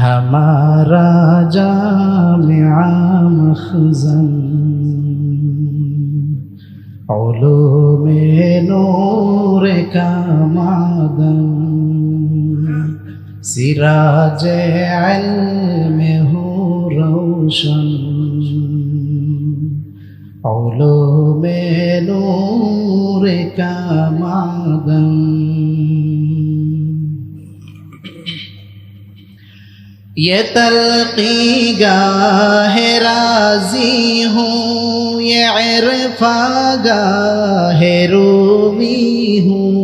ہمارا جامع مخزن علوم نور کا معدن سراج علم ہو روشن علوم نور का معدن یہ تلقی گاہ راضی ہوں یہ عرفا گاہ رومی ہوں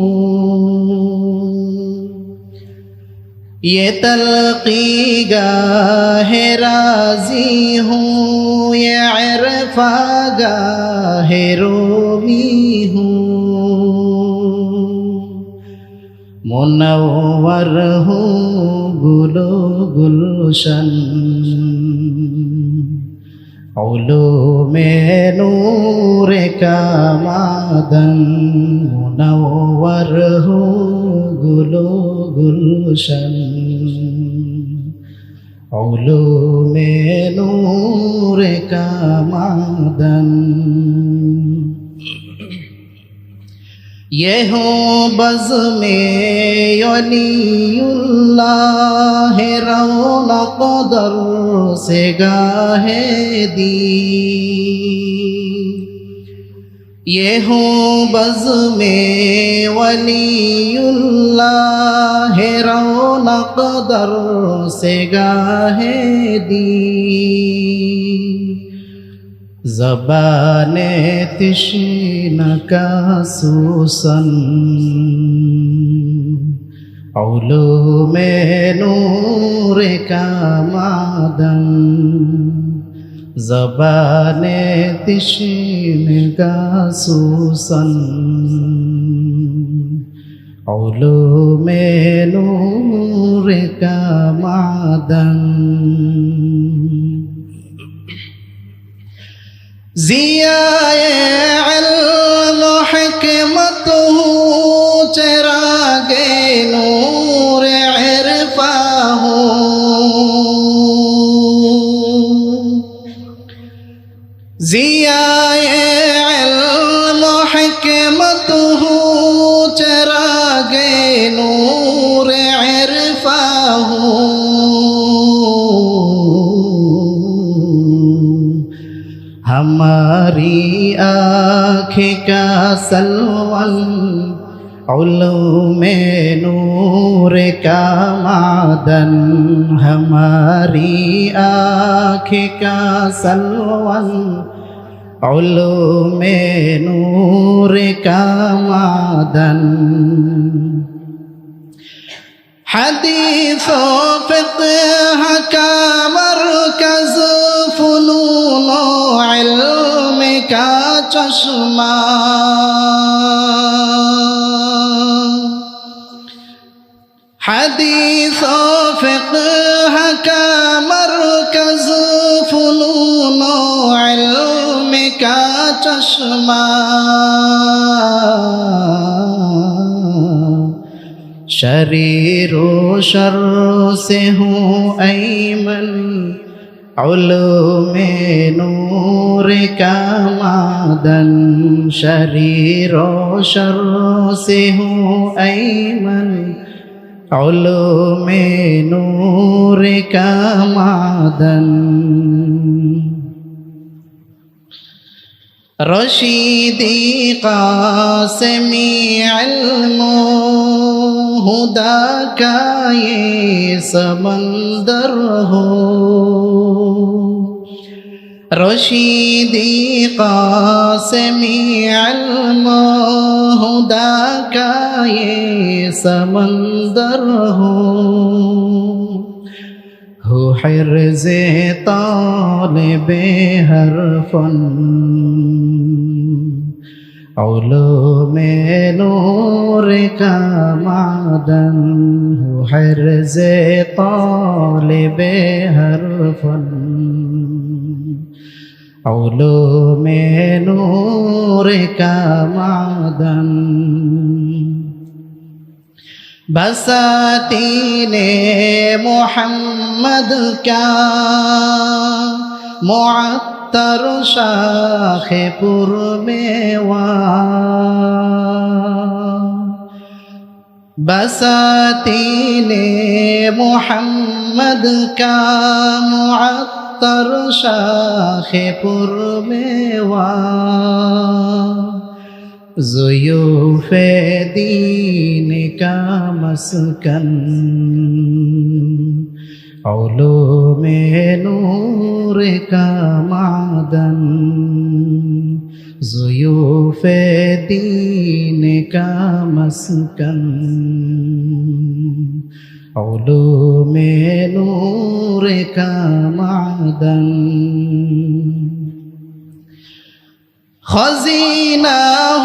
یہ تلقی گاہ راضی ہوں یہ عرفا گاہ رومی ہوں মোনাওয়ার হো গুলো গুলশন ওলো মেনুরে কামাদন মোনাওয়ার হো গুলো গুলশন ওলো মেনুরে কামাদন یہ ہوں بزم اللہ رولا قدر سے گاہ دی یہ ہوں بزم ولی اللہ رولا قدر سے گاہ دی জবানে তৃষ্ণা সুসন অলো মে নূরে কামাদন। জবানে তৃষ্ণা সুসন অলো মে নূরে কামাদন। کا ہماری آنکھ کا سلون علوم نور کا مادن ہماری آنکھ کا سلون علوم نور کا مادن حدیثوں چشما حدیث و فنون و علم کا چشما شریر شر سے ہوں ایمن علومِ نور کا مادن شریر و شر سے ہوں ایمن علومِ نور کا مادن رشیدی قاسمی علموں खुदा का ये समंदर हो रशीदी कासमी अलम हुदा का ये समंदर हो हो हर जे ताल बेहर फन علومِ نور کا معدن ہو حرز طالب ہر فن علومِ نور کا معدن بساتین محمد کا معطل در شاخ پر میوا بساتین محمد کا معطر شاخ پر میوا زیوف دین کا مسکن علوم نورك معدن زيوف دينك مسكن علوم نورك معدن خزينه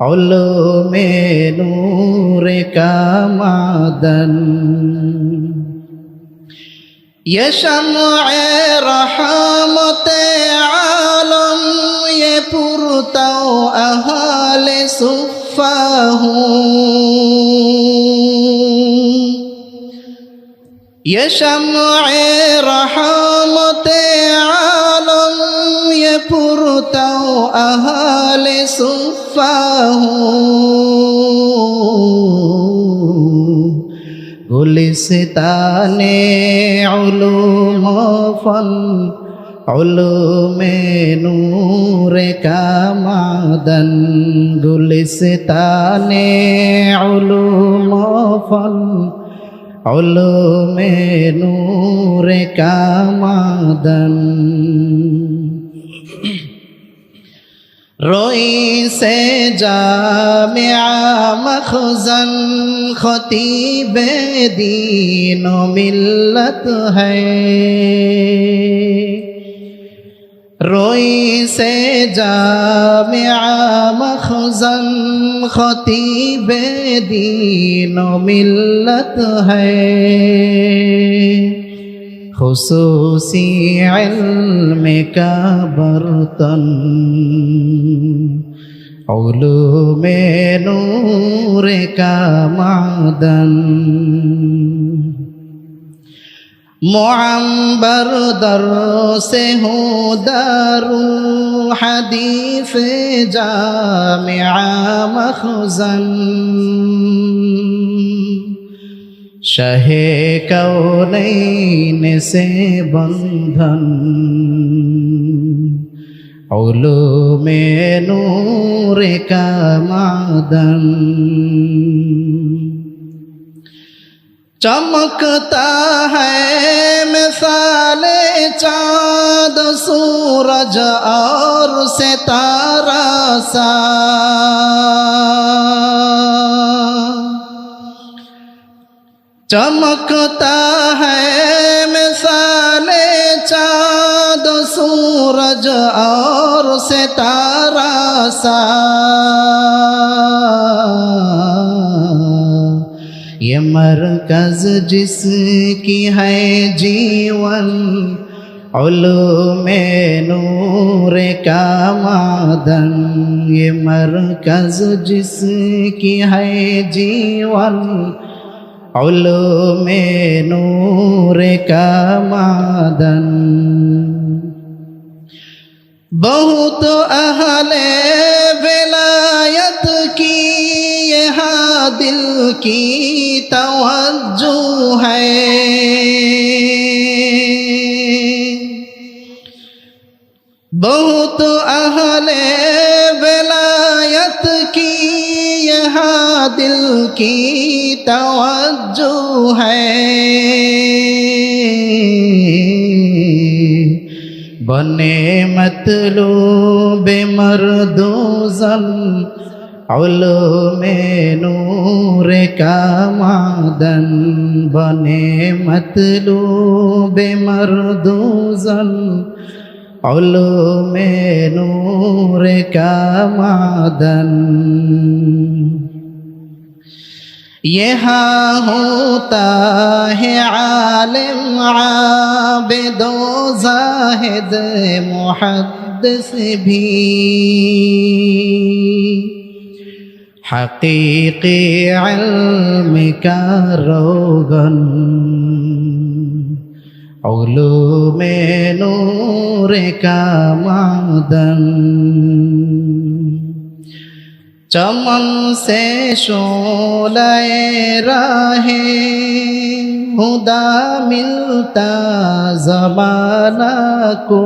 علوم نور کا مادن یہ شمع رحمت عالم یہ پورتا اہل صفا ہوں یہ شمع رحمت عالم یہ پورتا اہل সুফাহ। গুলিস্তানে অলুম ফল অলুমে নূরে কামাদন। গুলিস্তানে অলুম ফল অলুমে নূরে কামাদন। রইছে জামিয়া মখজন খতিবে দীন মিল্লত হ্যায় রইছে জামিয়া মখজন খতিবে দীন মিল্লত হ্যায় খুসুসি ইলমিকা বরতন علومে নূরে কামাদন معمبر در سے ہوں دار حدیث جامعہ مخزن শাহে কাউলাইনে সে বন্ধন। ওলো মে নূরে কামাদন চমকতা হসালে চাঁদ, সূরজ আর সে তারা সা चमकता है मिसाल चाँद सूरज और सितारा सा ये मरकज जिसकी है जीवन में नूर का मादन ये मरकज जिसकी है जीवन علوم نور کا مادن بہت اہل ولایت کی یہاں دل کی توجہ ہے بہت اہل ولایت جہاں دل کی توجہ ہے بنے مطلوب مردوزم علوم نور کا مادن بنے مطلوب مردوزم علوم نور مدن یہاں ہوتا ہے عالم عابد و زاہد محدث بھی حقیقی علم کا روغن علوم نور کا معدن چمن سے شولے راہے ہدا ملتا زمانہ کو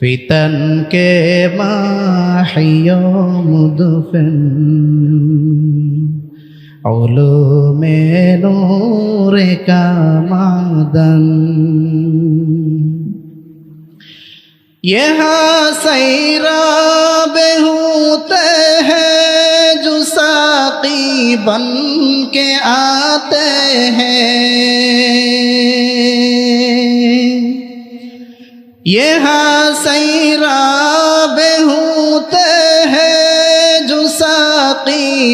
فتن کے ماہیوں مدفن नूर का मादन यहाँ सैराब होते हैं जो साकी बन के आते हैं यहाँ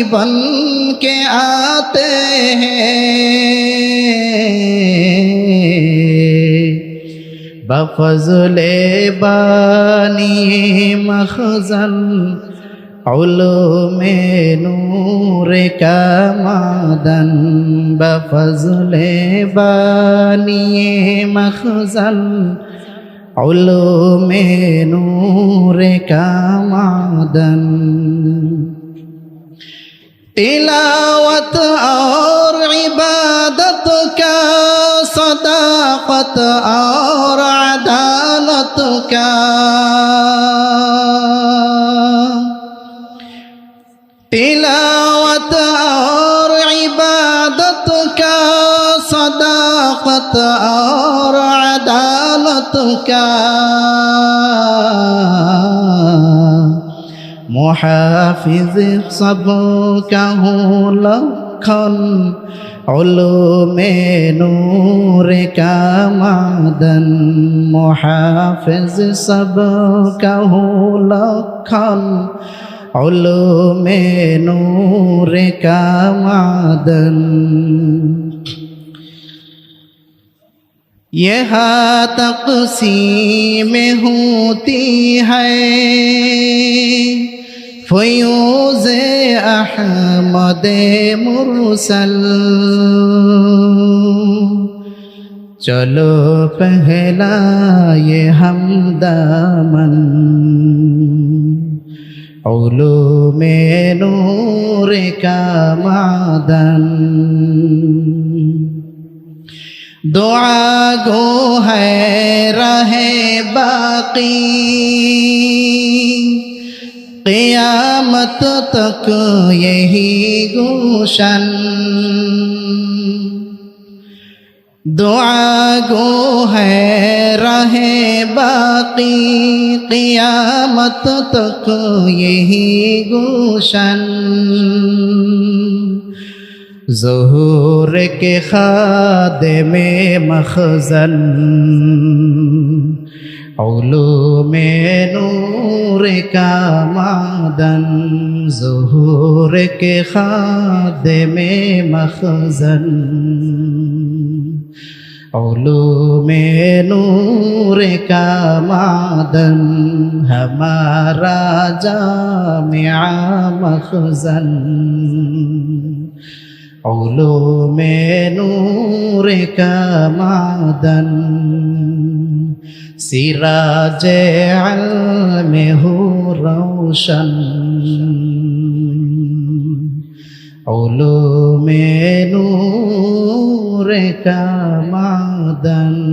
बन के आते हैं बफजल बानी मखजल में नूर का मादन बफजल बानी मखजल में नूर का मादन تلاوت اور عبادت کا صداقت اور عدالت کا تلاوت اور عبادت کا صداقت اور عدالت کا मुहाफिज सब कहूँ लखन में नूर का मादन मुहाफिज सब कहूँ लखन में नूर का मादन यह तकसीम होती है फयूज अहमद मुरसल चलो पहला ये हमदामन औलो में नूर का मादन दुआ गो है रहे बाकी قیامت تک یہی گوشن دعا گو ہے رہے باقی قیامت تک یہی گوشن ظہور کے خادم مخزن علوم نور کا مادن ظہور کے خادم مخزن علوم نور کا مادن ہمارا جامعہ مخزن علوم نور کا مادن سراج علم هو روشن علوم نور کا مادن